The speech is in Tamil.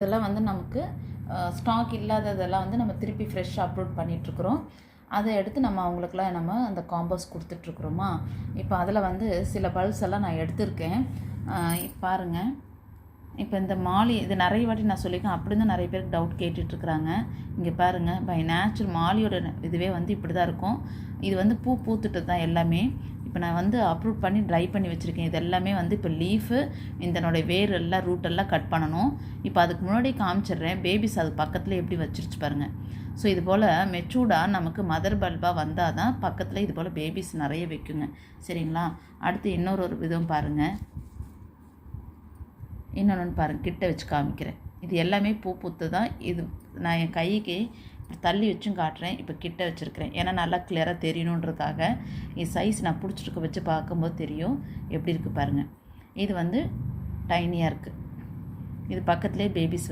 இதெல்லாம் வந்து நமக்கு ஸ்டாக் இல்லாததெல்லாம் வந்து நம்ம திருப்பி ஃப்ரெஷ்ஷாக அப்லோட் பண்ணிகிட்ருக்குறோம் அதை எடுத்து நம்ம அவங்களுக்குலாம் நம்ம அந்த காம்போஸ் கொடுத்துட்ருக்குறோமா இப்போ அதில் வந்து சில பல்ஸ் எல்லாம் நான் எடுத்திருக்கேன். பாருங்கள் இப்போ இந்த மாலி இது நிறைய வாட்டி நான் சொல்லியிருக்கேன். அப்படி தான் நிறைய பேருக்கு டவுட் கேட்டுட்ருக்குறாங்க இங்கே பாருங்கள் பை நேச்சுரல் மாலியோட இதுவே வந்து இப்படி தான் இருக்கும். இது வந்து பூ பூத்துட்டு தான் எல்லாமே. இப்போ நான் வந்து அப்ரூவ் பண்ணி ட்ரை பண்ணி வச்சுருக்கேன். இது எல்லாமே வந்து இப்போ லீஃபு இதனுடைய வேர் எல்லாம் ரூட் எல்லாம் கட் பண்ணணும். இப்போ அதுக்கு முன்னாடி காமிச்சிடுறேன். பேபிஸ் அது பக்கத்தில் எப்படி வச்சிருச்சு பாருங்கள் ஸோ இது போல் மெச்சூர்டாக நமக்கு மதர் பல்பாக வந்தால் தான் பக்கத்தில் இது போல் பேபிஸ் நிறைய வைக்குங்க. சரிங்களா? அடுத்து இன்னொரு ஒரு விதம் பாருங்கள் இன்னொன்று பாருங்கள் கிட்ட வச்சு காமிக்கிறேன். இது எல்லாமே பூ பூத்து தான். இது நான் என் கைக்கு தள்ளி வச்சும் காட்டுறேன். இப்போ கிட்ட வச்சுருக்கிறேன். ஏன்னா நல்லா கிளியராக தெரியணுன்றதுக்காக இது சைஸ் நான் பிடிச்சிருக்க வச்சு பார்க்கும்போது தெரியும். எப்படி இருக்குது பாருங்கள் இது வந்து டைனியாக இருக்குது இது பக்கத்துலேயே பேபிஸ்